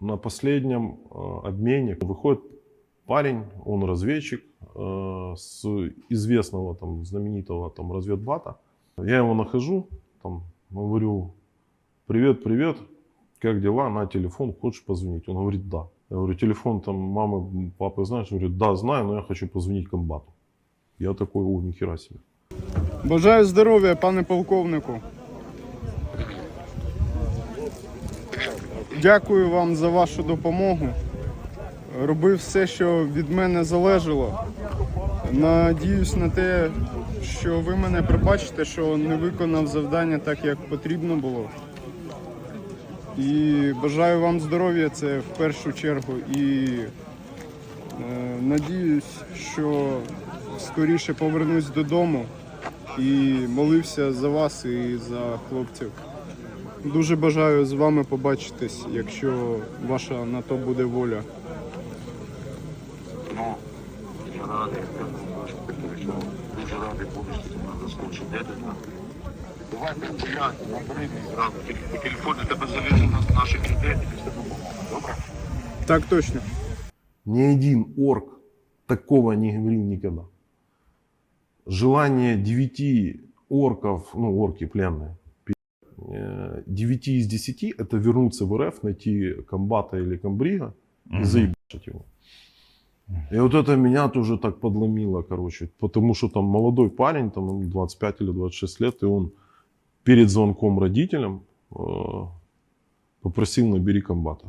На последнем э, обмене выходит парень, он разведчик э, с известного там знаменитого там разведбата. Я его нахожу, там говорю, привет, привет, как дела, на телефон, хочешь позвонить? Он говорит, да. Я говорю, телефон там мамы, папы знаешь? Он говорит, да, знаю, но я хочу позвонить комбату. Я такой, о, нихера себе. Бажаю здоров'я, пане полковнику. Дякую вам за вашу допомогу. Робив все, що від мене залежало. Надіюсь на те, що ви мене пробачите, що не виконав завдання так, як потрібно було. І бажаю вам здоров'я, це в першу чергу. І е, надіюсь, що скоріше повернусь додому і молився за вас і за хлопців. Дуже бажаю з вами побачитись, якщо ваша на то буде воля. Ну, я радий, що. Дуже радий буду, що ти мене заскочив. Де ти? Давайте гуляти, набери мені зразу. Тільки по телефону тебе завезу на наші кредити, після допомоги. Добре? Так точно. Ни один орк такого не говорил никогда. Желание девяти орков, ну, орки пленные, пи***, э, девяти из десяти это вернуться в РФ, найти комбата или комбрига и заебашить его. И вот это меня тоже так подломило, короче, потому что там молодой парень, там ему 25 или 26 лет, и он перед звонком родителям э, попросил набери комбата.